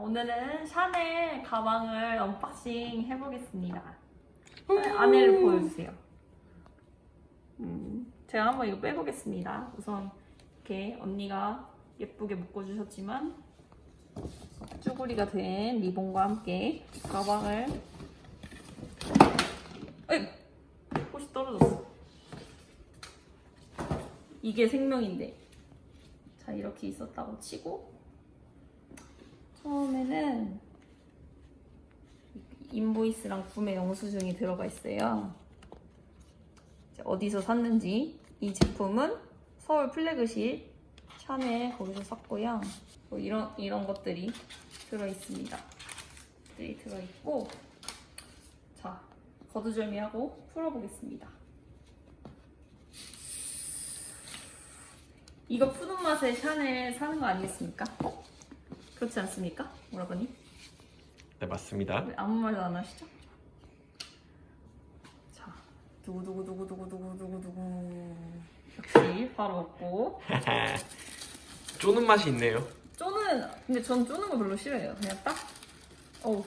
오늘은 샤넬 가방을 언박싱 해보겠습니다. 안에를 보여주세요. 음, 제가 한번 이거 빼보겠습니다. 우선 이렇게 언니가 예쁘게 묶어주셨지만 쭈구리가 된 리본과 함께 가방을 에이! 꽃이 떨어졌어. 이게 생명인데 자 이렇게 있었다고 치고 처음에는 인보이스랑 구매 영수증이 들어가 있어요. 어디서 샀는지 이 제품은 서울 플래그십 샤넬 거기서 샀고요. 뭐 이런 이런 것들이 들어 있습니다. 들이 들어 있고 자 거두절미하고 풀어보겠습니다. 이거 푸는 맛에 샤넬 사는 거 아니겠습니까? 그렇지 않습니까? 오라버니? 네 맞습니다. 왜 아무 말도 안 하시죠? 자, 두구두구두구두구두구두구두구 역시 바로 먹고 쪼는 맛이 있네요. 쪼는 근데 전 쪼는 거 별로 싫어해요 그냥 딱 어우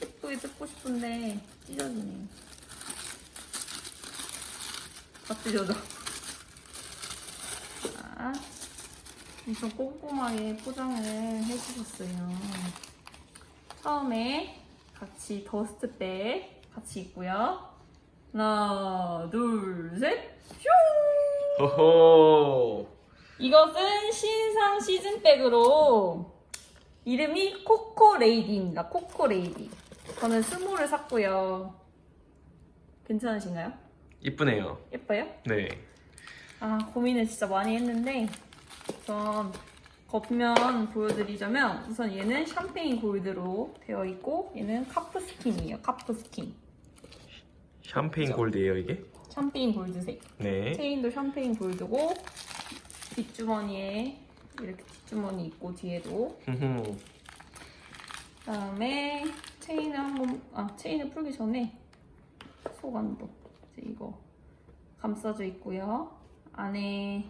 예쁘게 뜯고 싶은데 찢어지네 다 찢어져 자 엄청 꼼꼼하게 포장을 해주셨어요 처음에 같이 더스트백 같이 있고요 하나 둘 셋 슝 호호. 이것은 신상 시즌백으로 이름이 코코레이디입니다. 코코레이디. 저는 스몰을 샀고요. 괜찮으신가요? 이쁘네요. 예뻐요? 네. 아 고민을 진짜 많이 했는데 우선 겉면 보여드리자면 우선 얘는 샴페인 골드로 되어 있고 얘는 카프 스킨이에요. 카프 스킨. 샴페인 골드예요 이게? 샴페인 골드색. 네. 체인도 샴페인 골드고 뒷주머니에 이렇게 뒷주머니 있고 뒤에도 흠흠. 그다음에 체인을 한번 아 체인을 풀기 전에 소관도 이제 이거 감싸져 있고요 안에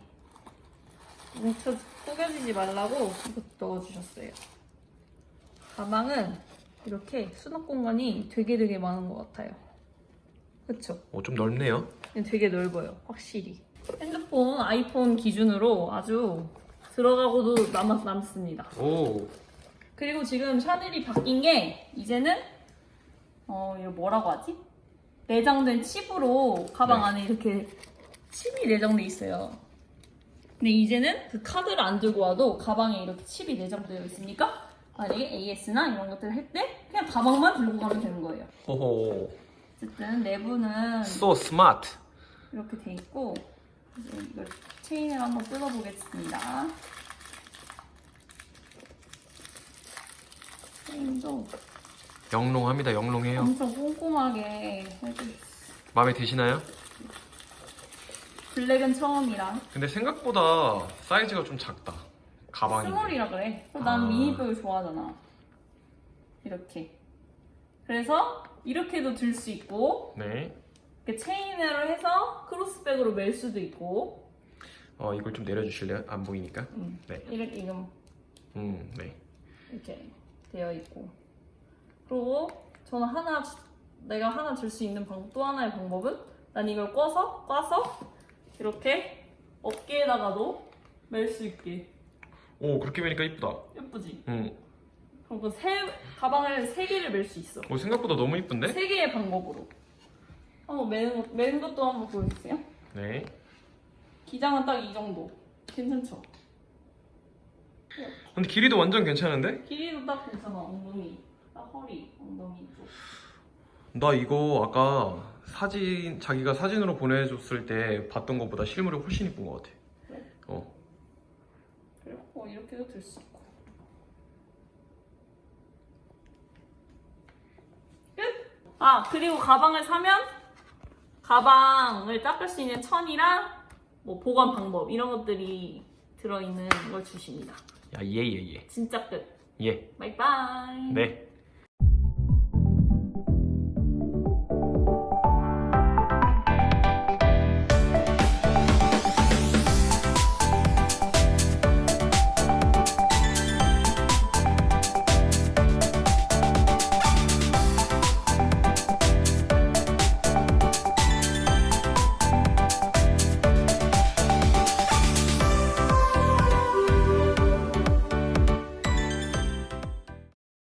뭉쳐 쪼개지지 말라고 이거 넣어주셨어요 가방은 이렇게 수납 공간이 되게 되게 많은 것 같아요 그쵸? 오, 좀 넓네요. 되게 넓어요, 확실히. 핸드폰, 아이폰 기준으로 아주 들어가고도 남, 남습니다. 오. 그리고 지금 샤넬이 바뀐 게 이제는 어 이거 뭐라고 하지? 내장된 칩으로 가방 네. 안에 이렇게 칩이 내장돼 있어요. 근데 이제는 그 카드를 안 들고 와도 가방에 이렇게 칩이 내장되어 있으니까 만약에 AS나 이런 것들을 할 때 그냥 가방만 들고 가면 되는 거예요. 호호. 어쨌든 내부는 So smart. 이렇게 돼 있고 이제 이걸 체인을 한번 뜯어보겠습니다. 체인도 영롱합니다. 영롱해요. 엄청 꼼꼼하게 해주. 마음에 드시나요? 블랙은 처음이라 근데 생각보다 사이즈가 좀 작다. 가방이. 스몰이라 그래. 난 아. 미니백을 좋아하잖아. 이렇게. 그래서 이렇게도 들 수 있고 네. 이렇게 체인으로 해서 크로스백으로 멜 수도 있고 어 이걸 좀 내려주실래요? 안 보이니까. 음, 네. 이렇게 이거 음 네. 이렇게 되어 있고 그리고 저는 하나 내가 하나 들수 있는 방법 또 하나의 방법은 난 이걸 꿔서 꽈서 이렇게 어깨에다가도 멜 수 있게 오 그렇게 보니까 이쁘다. 예쁘지? 음. 그리고 세 가방을 세 개를 멜 수 있어 오 생각보다 너무 이쁜데? 세 개의 방법으로 한번 매는 것 매는 것도 한번 보여주세요 네. 기장은 딱 이 정도 괜찮죠? 근데 길이도 완전 괜찮은데? 길이도 딱 괜찮아 엉덩이 딱 허리 엉덩이 쪽 나 이거 아까 사진 자기가 사진으로 보내줬을 때 봤던 것보다 실물이 훨씬 이쁜 것 같아. 그래? 어. 그리고 이렇게도 들 수 있고 끝! 아 그리고 가방을 사면 가방을 닦을 수 있는 천이랑 뭐 보관 방법 이런 것들이 들어있는 걸 주십니다 야, 예, 예, 예. 진짜 끝 예. 바이바이 네.